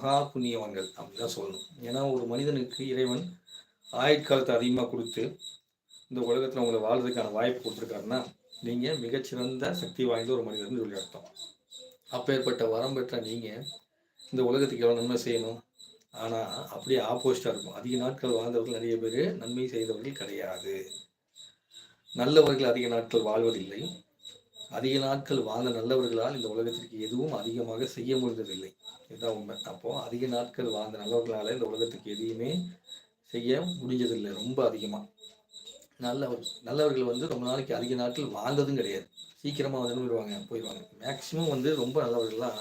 மகா புண்ணியவான்கள் அப்படிதான் சொல்லணும். ஏன்னா ஒரு மனிதனுக்கு இறைவன் ஆயுட்காலத்தை அதிகமாக கொடுத்து இந்த உலகத்தில் உங்களை வாழ்றதுக்கான வாய்ப்பு கொடுத்துருக்காருன்னா நீங்கள் மிகச்சிறந்த சக்தி வாய்ந்த ஒரு மனிதர்னு சொல்லி அர்த்தம். அப்பேற்பட்ட வரம் பெற்ற நீங்கள் இந்த உலகத்துக்கு எவ்வளோ நன்மை செய்யணும்? ஆனால் அப்படியே ஆப்போசிட்டாக இருக்கும். அதிக நாட்கள் வாழ்ந்தவர்கள் நிறைய பேர் நன்மை செய்தவர்கள் கிடையாது. நல்லவர்கள் அதிக நாட்கள் வாழ்வதில்லை. அதிக நாட்கள் வாழ்ந்த நல்லவர்களால் இந்த உலகத்திற்கு எதுவும் அதிகமாக செய்ய முடிந்ததில்லை. இதுதான் உண்மை. அப்போது அதிக நாட்கள் வாழ்ந்த நல்லவர்களால் இந்த உலகத்துக்கு எதையுமே செய்ய முடிஞ்சதில்லை. ரொம்ப அதிகமாக நல்லவர் நல்லவர்கள் வந்து ரொம்ப நாளைக்கு அதிக நாட்கள் வாழ்ந்ததும் கிடையாது. சீக்கிரமாக வந்து போயிடுவாங்க போயிடுவாங்க. மேக்சிமம் வந்து ரொம்ப நல்லவர்கள்லாம்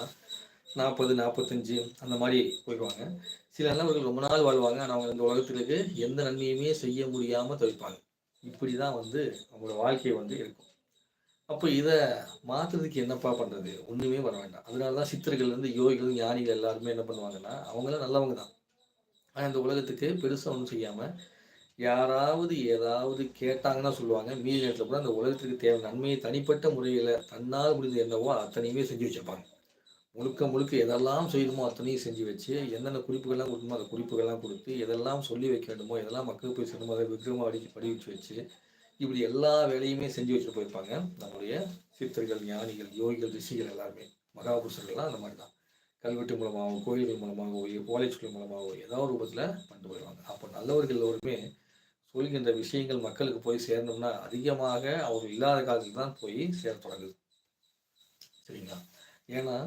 நாற்பது நாற்பத்தஞ்சு அந்த மாதிரி போயிடுவாங்க. சில நல்லவர்கள் ரொம்ப நாள் வாழ்வாங்க. ஆனால் அவங்க இந்த உலகத்துக்கு எந்த நன்மையுமே செய்ய முடியாமல் தவிப்பாங்க. இப்படி தான் வந்து அவங்களோட வாழ்க்கை வந்து இருக்கும். அப்போ இதை மாற்றுறதுக்கு என்னப்பா பண்ணுறது ஒன்றுமே வர வேண்டாம். அதனால தான் சித்தர்கள் வந்து யோகிகள் ஞானிகள் எல்லாருமே என்ன பண்ணுவாங்கன்னா அவங்களாம் நல்லவங்க தான். ஆனால் இந்த உலகத்துக்கு பெருசாக ஒன்றும் செய்யாமல் யாராவது ஏதாவது கேட்டாங்கன்னா சொல்லுவாங்க மீதி நேரத்தில் கூட அந்த உலகத்துக்கு தேவை நன்மையை தனிப்பட்ட முறையில் தன்னால் முடிந்த என்னவோ அத்தனையுமே செஞ்சு வச்சுப்பாங்க. முழுக்க முழுக்க எதெல்லாம் செய்யணுமோ அத்தனையும் செஞ்சு வச்சு என்னென்ன குறிப்புகள்லாம் கொடுக்கணுமோ அந்த குறிப்புகள்லாம் கொடுத்து எதெல்லாம் சொல்லி வைக்க வேண்டுமோ எதெல்லாம் மக்களுக்கு போய் சொல்லணுமோ அதை விக்கிரமாக அடி படி வச்சு வச்சு இப்படி எல்லா வேலையுமே செஞ்சு வச்சுட்டு போயிருப்பாங்க. நம்மளுடைய சித்தர்கள் ஞானிகள் யோகிகள் ரிஷிகள் எல்லாருமே. மகாபுருஷர்கள்லாம் அந்த மாதிரி தான் கல்வெட்டு மூலமாகவோ கோயில்கள் மூலமாகவோ காலேஜ்கள் மூலமாகவோ ஏதோ ஒரு ரூபத்தில் பண்ணிட்டு போயிடுவாங்க. அப்போ நல்லவர்கள் எல்லோருமே சொல்கின்ற விஷயங்கள் மக்களுக்கு போய் சேர்ந்தோம்னா அதிகமாக அவர் இல்லாத காலத்தில் தான் போய் சேர தொடங்குது. சரிங்களா? ஏன்னா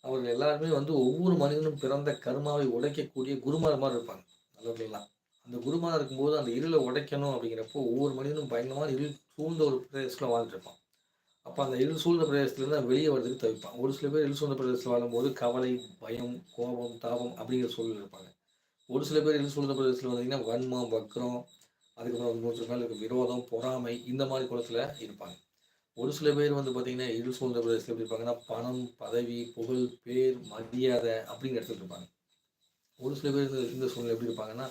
அவர்கள் எல்லாருமே வந்து ஒவ்வொரு மனிதனும் பிறந்த கருமாவை உடைக்கக்கூடிய குருமார மாதிரி இருப்பாங்க. நல்லவர்கள்லாம். அந்த குருமாதம் இருக்கும்போது அந்த இருளை உடைக்கணும் அப்படிங்கிறப்போ ஒவ்வொரு மனிதனும் பயங்கரமான இருள் சூழ்ந்த ஒரு பிரதேசத்தில் வாழ்ந்துட்டு இருப்பான் அப்போ அந்த இருள் சூழ்ந்த பிரதேசத்துலேருந்து வெளியே வர்றதுக்கு தவிப்பான். ஒரு சில பேர் இருள் சூழ்ந்த பிரதேசத்தில் வாழும்போது கவலை பயம் கோபம் தாபம் அப்படிங்கிற சூழல் இருப்பாங்க. ஒரு சில பேர் இருள் சூழ்ந்த பிரதேசத்தில் வந்தீங்கன்னா வன்மம் வக்ரம் அதுக்கப்புறம் மூன்று மேலே இருக்க விரோதம் பொறாமை இந்த மாதிரி குளத்தில் இருப்பாங்க. ஒரு சில பேர் வந்து பார்த்தீங்கன்னா இருள் சூழ்ந்த பிரதேசத்தில் எப்படி இருப்பாங்கன்னா பணம் பதவி புகழ் பேர் மரியாதை அப்படிங்கிற இடத்துல இருப்பாங்க. ஒரு சில பேர் இந்த சூழ்நிலை எப்படி இருப்பாங்கன்னா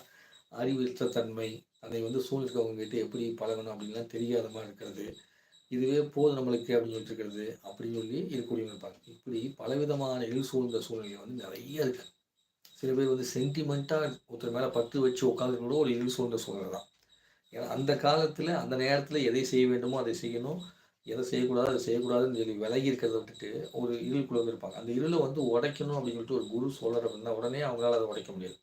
அறிவித்த தன்மை அதை வந்து சூழ்நிலைக்கவங்க எப்படி பழகணும் அப்படின்லாம் தெரியாத மாதிரி இருக்கிறது. இதுவே போதும் நம்மளுக்கு அப்படின்னு சொல்லிட்டு இருக்கிறது. அப்படின்னு சொல்லி இருக்கக்கூடியவங்க இருப்பாங்க. இப்படி பலவிதமான எழு சூழ்ந்த சூழ்நிலை வந்து நிறைய இருக்கு. சில பேர் வந்து சென்டிமெண்ட்டாக ஒருத்தர் மேலே பத்து வச்சு உட்காந்து கூட ஒரு இருள் சூழ்ந்த சூழ்நிலை தான். ஏன்னா அந்த காலத்தில் அந்த நேரத்தில் எதை செய்ய வேண்டுமோ அதை செய்யணும். எதை செய்யக்கூடாது அதை செய்யக்கூடாதுன்னு சொல்லி விலகி இருக்கிறத விட்டுட்டு ஒரு இருளுக்குள்ள வந்து இருப்பாங்க. அந்த இருளை வந்து உடைக்கணும் அப்படின்னு சொல்லிட்டு ஒரு குரு சொல்கிற அப்படின்னா உடனே அவங்களால அதை உடைக்க முடியாது.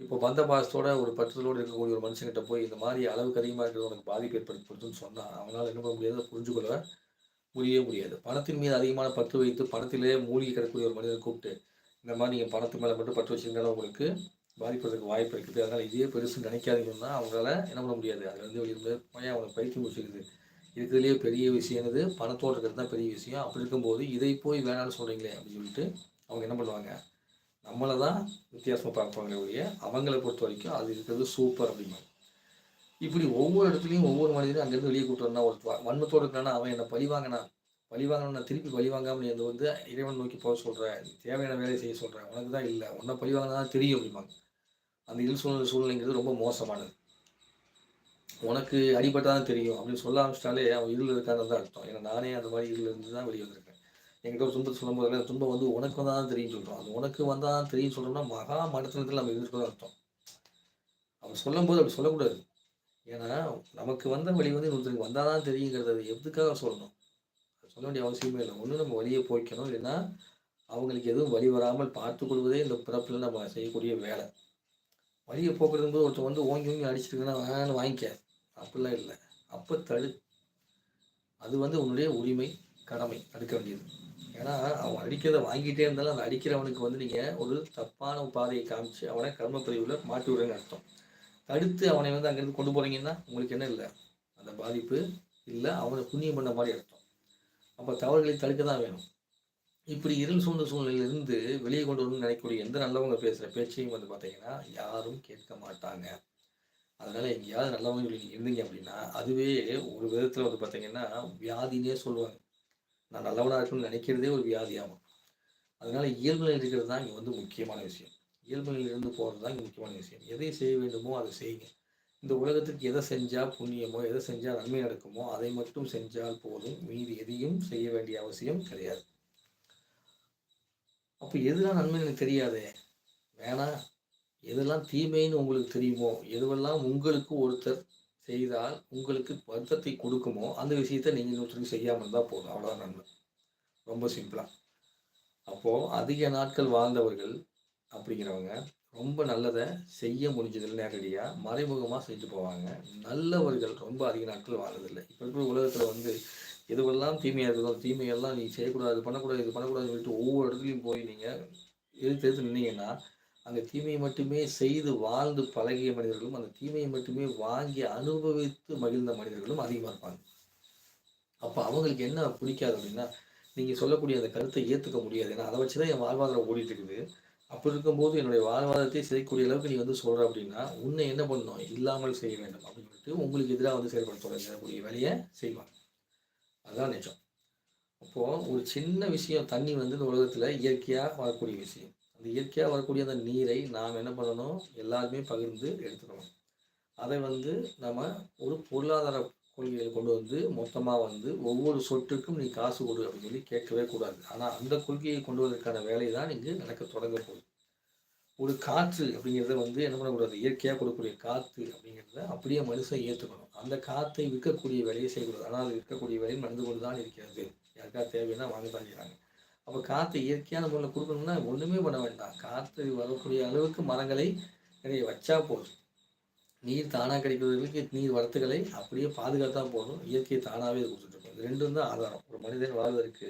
இப்போ பந்த பாசத்தோட ஒரு பற்றுதலோடு இருக்கக்கூடிய ஒரு மனுஷங்கிட்ட போய் இந்த மாதிரி அளவுக்கு அதிகமாக இருக்கிறது உனக்கு பாதிப்பு ஏற்படுத்துன்னு சொன்னால் அவனால் என்ன பண்ண முடியாது புரிஞ்சுக்கொள்ள முடியவே முடியாது. பணத்தின் மீது அதிகமான பற்று வைத்து பணத்திலே மூழ்கி கிடக்கூடிய ஒரு மனிதனை கூப்பிட்டு இந்த மாதிரி நீங்கள் பணத்து மேலே மட்டும் பற்று வச்சிருந்தாலும் உங்களுக்கு பாதிப்பதற்கு வாய்ப்பு இருக்குது. அதனால் இதே பெருசு நினைக்காதீங்கன்னா அவங்களால என்ன பண்ண முடியாது. அதுலேருந்து வந்து வெளியே பையன் அவங்களுக்கு பயிற்சி முடிச்சுக்குது இருக்கிறதுலேயே பெரிய விஷயம் என்னது? பணத்தோடு இருக்கிறது தான் பெரிய விஷயம். அப்படி இருக்கும்போது இதை போய் வேணாம்னு சொல்கிறீங்களே அப்படின்னு சொல்லிட்டு அவங்க என்ன பண்ணுவாங்க? நம்மளை தான் வித்தியாசமாக பார்ப்பாங்க ஒழிய அவங்கள பொறுத்த வரைக்கும் அது இருக்கிறது சூப்பர் அப்படிம்பாங்க. இப்படி ஒவ்வொரு இடத்துலையும் ஒவ்வொரு மனிதனும் அங்கேருந்து வெளியே கூட்டு வந்தா ஒரு வன்மத்தோடு இருக்கானா அவன் என்னை பழி வாங்கினா பழி வாங்கினா நான் திருப்பி பழி வாங்காமல் நீ வந்து இறைவன் நோக்கி போக சொல்கிறேன் தேவையான வேலையை செய்ய சொல்கிறேன் உனக்கு தான் இல்லை உன்னை பழி வாங்கினா தான் தெரியும் அப்படிம்பாங்க. அந்த இல் சூழ்நிலை சூழ்நிலைங்கிறது ரொம்ப மோசமானது. உனக்கு அடிபட்டால் தெரியும் அப்படின்னு சொல்ல ஆரம்பிச்சிட்டாலே அவன் இருள் இருக்கான்னு தான் அர்த்தம். ஏன்னா நானே அந்த மாதிரி இருள் இருந்து தான் வெளியே வந்திருக்கேன். என்கிட்ட ஒரு துன்பத்தை சொல்லும் போது துன்பம் வந்து உனக்கு வந்தால் தான் தெரியும் சொல்கிறோம் அது உனக்கு வந்தால் தான் தெரியும் சொல்கிறோம்னா மகா மனத்தினத்தில் நம்ம இருக்கிறதா அர்த்தம். அவர் சொல்லும் போது அப்படி சொல்லக்கூடாது. ஏன்னா நமக்கு வந்த வழி வந்து இன்னொருத்தருக்கு வந்தால் தான் தெரியுங்கிறது எதுக்காக சொல்லணும்? சொல்ல வேண்டிய அவசியமே இல்லை. ஒன்று நம்ம வழியை போய்க்கணும் இல்லைன்னா அவங்களுக்கு எதுவும் வழி வராமல் பார்த்து கொள்வதே இந்த பிறப்பில் நம்ம செய்யக்கூடிய வேலை. வழியை போக்குறது போது ஒருத்தர் வந்து ஓங்கி ஓங்கி அடிச்சிருக்குன்னா வேணும் வாங்கிக்க. அப்படிலாம் இல்லை. அப்போ தடு. அது வந்து உன்னுடைய உரிமை கடமை. தடுக்க வேண்டியது. ஏன்னா அவன் அடிக்கிறத வாங்கிட்டே இருந்தாலும் அவன் அடிக்கிறவனுக்கு வந்து நீங்கள் ஒரு தப்பான பாதையை காமிச்சு அவனை கர்மப்பதிவில் மாட்டி விடுறேன்னு அர்த்தம். தடுத்து அவனை வந்து அங்கேருந்து கொண்டு போகிறீங்கன்னா உங்களுக்கு என்ன இல்லை? அந்த பாதிப்பு இல்லை அவனை புண்ணியம் பண்ண மாதிரி அர்த்தம். அப்போ தவறுகளை தடுக்க தான் வேணும். இப்படி இருள் சூழ்ந்த சூழ்நிலையிலிருந்து வெளியே கொண்டு வரணும்னு நினைக்கக்கூடிய எந்த நல்லவங்க பேசுகிற பேச்சையும் வந்து பார்த்தீங்கன்னா யாரும் கேட்க மாட்டாங்க. அதனால் எங்கேயாவது நல்லவங்க இருந்தீங்க அப்படின்னா அதுவே ஒரு விதத்தில் வந்து பார்த்தீங்கன்னா வியாதினே சொல்லுவாங்க. நான் நல்லவனாக இருக்கணும்னு நினைக்கிறதே ஒரு வியாதியாகும் அதனால் இயல்பு இருக்கிறது தான் இங்கே வந்து முக்கியமான விஷயம். இயல்புகளிலிருந்து போகிறது தான் இங்கே முக்கியமான விஷயம். எதை செய்ய வேண்டுமோ அதை செய்யுங்க. இந்த உலகத்துக்கு எதை செஞ்சால் புண்ணியமோ எதை செஞ்சால் நன்மை நடக்குமோ அதை மட்டும் செஞ்சால் போதும். மீதி எதையும் செய்ய வேண்டிய அவசியம் கிடையாது. அப்போ எதுலாம் நன்மை எனக்கு தெரியாதே? வேணா எதெல்லாம் தீமைன்னு உங்களுக்கு தெரியுமோ? எதுவெல்லாம் உங்களுக்கு ஒருத்தர் செய்தால் உங்களுக்கு வருத்தத்தை கொடுக்குமோ அந்த விஷயத்த நீங்கள் இன்னொருத்தருக்கு செய்யாமல் இருந்தால் போதும். அவ்வளோதான் நன்மை. ரொம்ப சிம்பிளாக அப்போது அதிக நாட்கள் வாழ்ந்தவர்கள் அப்படிங்கிறவங்க ரொம்ப நல்லதை செய்ய முடிஞ்சதில்லை நேரடியாக மறைமுகமாக செஞ்சு போவாங்க. நல்லவர்கள் ரொம்ப அதிக நாட்கள் வாழ்றதில்லை. இப்போ இருக்கிற உலகத்தில் வந்து எதுவெல்லாம் தீமையாக இருக்குதோ தீமையெல்லாம் நீ செய்யக்கூடாது பண்ணக்கூடாது இது பண்ணக்கூடாதுன்னு சொல்லிட்டு ஒவ்வொரு இடத்துலையும் போய் நீங்கள் எதிர்த்து எதிர்த்து நின்னீங்கன்னா அந்த தீமையை மட்டுமே செய்து வாழ்ந்து பழகிய மனிதர்களும் அந்த தீமையை மட்டுமே வாங்கி அனுபவித்து மகிழ்ந்த மனிதர்களும் அதிகமாக இருப்பாங்க. அப்போ அவங்களுக்கு என்ன பிடிக்காது அப்படின்னா நீங்கள் சொல்லக்கூடிய அந்த கருத்தை ஏற்றுக்க முடியாது. ஏன்னா அதை வச்சு தான் என் வாழ்வாதாரம் ஓடிட்டு இருக்குது அப்படி இருக்கும்போது என்னுடைய வாழ்வாதாரத்தை செய்யக்கூடிய அளவுக்கு நீ வந்து சொல்கிற அப்படின்னா உன்னை என்ன பண்ணணும்? இல்லாமல் செய்ய வேண்டும் அப்படின்னு சொல்லிட்டு உங்களுக்கு எதிராக வந்து செயல்பட தொடங்கக்கூடிய வேலையை செய்வாங்க. அதுதான் நிஜம். அப்போது ஒரு சின்ன விஷயம் தண்ணி வந்து இந்த உலகத்தில் இயற்கையாக வரக்கூடிய விஷயம். இந்த இயற்கையாக வரக்கூடிய அந்த நீரை நாம் என்ன பண்ணணும்? எல்லாருமே பகிர்ந்து எடுத்துக்கணும். அதை வந்து நம்ம ஒரு பொருளாதார கொள்கையில் கொண்டு வந்து மொத்தமாக வந்து ஒவ்வொரு சொட்டுக்கும் நீ காசு கொடு அப்படின்னு சொல்லி கேட்கவே கூடாது. ஆனால் அந்த கொள்கையை கொண்டு வருவதற்கான வேலை தான் இங்கு நடக்க தொடங்க போகுது. ஒரு காற்று அப்படிங்கிறத வந்து என்ன பண்ணக்கூடாது? இயற்கையாக கொடுக்கக்கூடிய காற்று அப்படிங்கிறத அப்படியே மனுஷன் ஏற்றுக்கணும் அந்த காற்றை விற்கக்கூடிய வேலையை செய்யக்கூடாது. ஆனால் அது விற்கக்கூடிய வேலையும் நடந்து கொண்டு தான் இருக்கிறது. யாருக்கா தேவைன்னா வாங்க தான் செய்கிறாங்க அப்போ காற்று இயற்கையான முறையில் கொடுக்கணும்னா ஒன்றுமே பண்ண வேண்டாம். காற்று வரக்கூடிய அளவுக்கு மரங்களை நிறைய வச்சா போதும். நீர் தானாக கிடைக்கிறவர்களுக்கு நீர் வரத்துக்களை அப்படியே பாதுகாத்தா போதும். இயற்கை தானாகவே இது கொடுத்துட்ருக்கும் இது ரெண்டும் தான் ஆதாரம். ஒரு மனிதன் வாழ்வதற்கு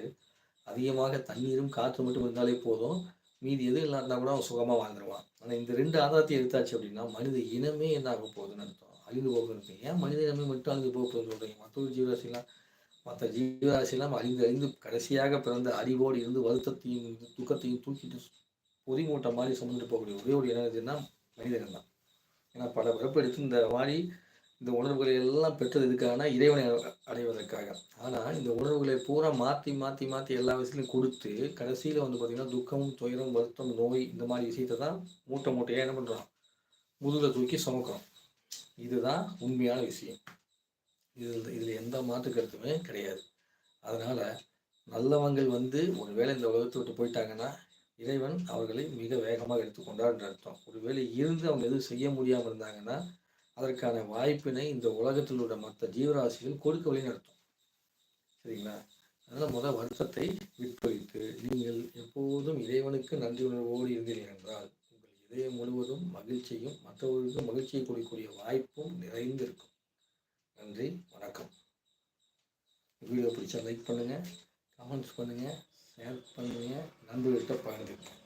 அதிகமாக தண்ணீரும் காற்று மட்டும் இருந்தாலே போதும். மீதி எதுவும் இல்லாட்டா கூட அவன் சுகமாக வாழ்ந்துருவான். ஆனால் இந்த ரெண்டு ஆதாரத்தை எடுத்தாச்சு அப்படின்னா மனித இனமே என்ன ஆக போகுதுன்னு அர்த்தம். அழிந்து போகிறது ஏன் மனித இனமே மட்டும் அழிந்து போக போகுதுன்னு சொல்கிறீங்க மற்ற ஜீவராசிலாம் மற்ற ஜீவராசியெல்லாம் அறிந்து அறிந்து கடைசியாக பிறந்த அறிவோடு இருந்து வருத்தத்தையும் துக்கத்தையும் தூக்கிட்டு பொதிமூட்டை மாதிரி சுமந்துட்டு போகக்கூடிய ஒரே ஒரு இனம் மனிதர்கள் தான். ஏன்னா பல பிறப்பு எடுத்து இந்த மாதிரி இந்த உணர்வுகளை எல்லாம் பெற்றது எதுக்காகனா இறைவனை அடைவதற்காக. ஆனால் இந்த உணர்வுகளை பூரா மாற்றி மாற்றி மாற்றி எல்லா விஷயத்தையும் கொடுத்து கடைசியில் வந்து பார்த்திங்கன்னா துக்கம் துயரம் வருத்தம் நோய் இந்த மாதிரி விஷயத்தை தான் மூட்டை மூட்டையாக என்ன பண்ணுறோம் முதுகில் தூக்கி சுமக்கிறோம். இதுதான் உண்மையான விஷயம். இதில் இதில் எந்த மாற்று கருத்துமே கிடையாது. அதனால் நல்லவங்கள் வந்து ஒரு வேளை இந்த உலகத்தை விட்டு போயிட்டாங்கன்னா இறைவன் அவர்களை மிக வேகமாக எடுத்துக்கொண்டார் அர்த்தம். ஒருவேளை இருந்து அவங்க எதுவும் செய்ய முடியாமல் இருந்தாங்கன்னா அதற்கான வாய்ப்பினை இந்த உலகத்தில் உள்ள மற்ற ஜீவராசிகள் கொடுக்கவில்லைன்னு அர்த்தம். சரிங்களா? அதனால் முதல் வருத்தத்தை விட்டுவிட்டு நீங்கள் எப்போதும் இறைவனுக்கு நன்றி உணர்வோடு இருந்தீர்கள் என்றால் உங்கள் இதயம் முழுவதும் மகிழ்ச்சியும் மற்றவர்களுக்கு மகிழ்ச்சியை கொடுக்கக்கூடிய வாய்ப்பும் நிறைந்திருக்கும். நன்றி வணக்கம். வீடியோ பிடிச்சா லைக் பண்ணுங்கள் கமெண்ட்ஸ் பண்ணுங்கள் ஷேர் பண்ணுங்கள் நண்பர்கிட்ட பகிர்ந்துக்கங்க.